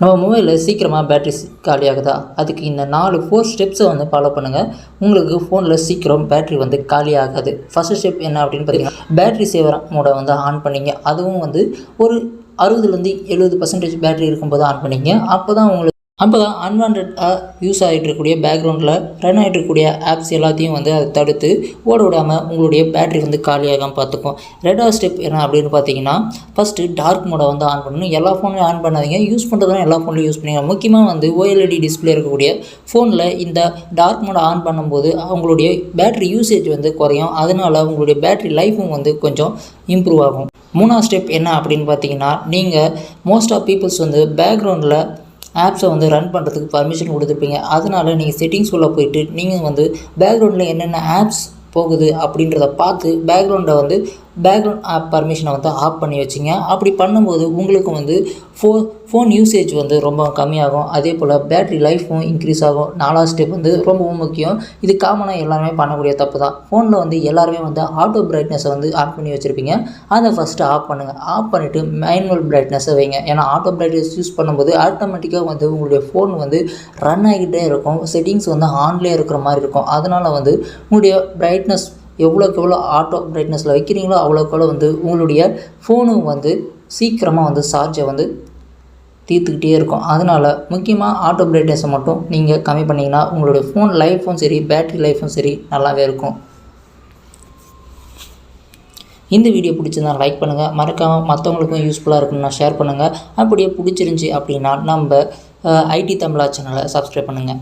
நம்ம மொபைலில் சீக்கிரமாக பேட்டரி காலியாகுதா? அதுக்கு இந்த நாலு ஃபோர் ஸ்டெப்ஸை வந்து ஃபாலோ பண்ணுங்கள் உங்களுக்கு ஃபோனில் சீக்கிரம் பேட்டரி வந்து காலி ஆகாது ஸ்டெப் என்ன அப்படின்னு பார்த்தீங்கன்னா பேட்டரி சேவர் மோடை வந்து ஆன் பண்ணிங்க. அதுவும் வந்து ஒரு அறுபதுலேருந்து எழுபது பர்சன்டேஜ் பேட்டரி இருக்கும்போது ஆன் பண்ணிங்க. அப்போ தான் உங்களுக்கு அப்போ தான் அன்வான்டாக யூஸ் ஆகிட்டு இருக்கக்கூடிய பேக்ரவுண்டில் ரன் ஆகிட்டு இருக்கக்கூடிய ஆப்ஸ் எல்லாத்தையும் வந்து அதை தடுத்து ஓட விடாமல் உங்களுடைய பேட்டரி வந்து காலியாகாமல் பார்த்துக்கும். ரெண்டாவது ஸ்டெப் என்ன அப்படின்னு பார்த்தீங்கன்னா ஃபஸ்ட்டு டார்க் மோடை வந்து ஆன் பண்ணணும். எல்லா ஃபோன்லையும் ஆன் பண்ணாதீங்க. யூஸ் பண்ணுறதுனா எல்லா ஃபோன்லையும் யூஸ் பண்ணுங்க முக்கியமாக வந்து ஓஎல்இடி டிஸ்பிளே இருக்கக்கூடிய ஃபோனில் இந்த டார்க் மோடை ஆன் பண்ணும்போது அவங்களுடைய பேட்டரி யூசேஜ் வந்து குறையும். அதனால் உங்களுடைய பேட்டரி லைஃபும் வந்து கொஞ்சம் இம்ப்ரூவ் ஆகும். மூணாவது ஸ்டெப் என்ன அப்படின்னு பார்த்தீங்கன்னா நீங்கள் மோஸ்ட் ஆஃப் பீப்புள்ஸ் வந்து பேக்ரவுண்டில் ஆப்ஸை வந்து ரன் பண்ணுறதுக்கு பர்மிஷன் கொடுத்துருப்பீங்க. அதனால் நீங்கள் செட்டிங்ஸ் உள்ளே போயிட்டு நீங்கள் வந்து பேக்ரவுண்டில் என்னென்ன ஆப்ஸ் போகுது அப்படின்றத பார்த்து பேக்ரவுண்டை வந்து பேக்ரவுண்ட் ஆப் பர்மிஷனை வந்து ஆஃப் பண்ணி வச்சிங்க. அப்படி பண்ணும்போது உங்களுக்கு வந்து ஃபோ ஃபோன் யூசேஜ் வந்து ரொம்ப கம்மியாகும். அதே போல் பேட்ரி லைஃப்பும் இன்க்ரீஸ் ஆகும். நாலாவது ஸ்டெப் வந்து ரொம்பவும் முக்கியம். இது காமனாக எல்லாருமே பண்ணக்கூடிய தப்பு தான். ஃபோனில் வந்து எல்லாருமே வந்து ஆட்டோ பிரைட்னஸை வந்து ஆன் பண்ணி வச்சுருப்பீங்க. அதை ஃபஸ்ட்டு ஆஃப் பண்ணுங்கள் ஆஃப் பண்ணிவிட்டு மேனுவல் பிரைட்னஸை வைங்க. ஏன்னா ஆட்டோ பிரைட்னஸ் யூஸ் பண்ணும்போது ஆட்டோமேட்டிக்காக வந்து உங்களுடைய ஃபோன் வந்து ரன் ஆகிட்டே இருக்கும். செட்டிங்ஸ் வந்து ஆன்லேயே இருக்கிற மாதிரி இருக்கும். அதனால் வந்து உங்களுடைய பிரைட்னஸ் எவ்வளோக்கு எவ்வளோ ஆட்டோ பிரைட்னஸில் வைக்கிறீங்களோ அவ்வளோக்கு எவ்வளோ வந்து உங்களுடைய ஃபோனும் வந்து சீக்கிரமாக வந்து சார்ஜை வந்து தீர்த்துக்கிட்டே இருக்கும். அதனால் முக்கியமாக ஆட்டோ பிரைட்னஸை மட்டும் நீங்கள் கம்மி பண்ணிங்கன்னா உங்களுடைய ஃபோன் லைஃப்பும் சரி பேட்ரி லைஃப்பும் சரி நல்லாவே இருக்கும். இந்த வீடியோ பிடிச்சிருந்தா லைக் பண்ணுங்கள் மறக்காமல் மற்றவங்களுக்கும் யூஸ்ஃபுல்லாக இருக்குன்னா ஷேர் பண்ணுங்கள் அப்படியே பிடிச்சிருந்துச்சி அப்படின்னா நம்ம ஐடி தமிழா சேனலை சப்ஸ்கிரைப் பண்ணுங்கள்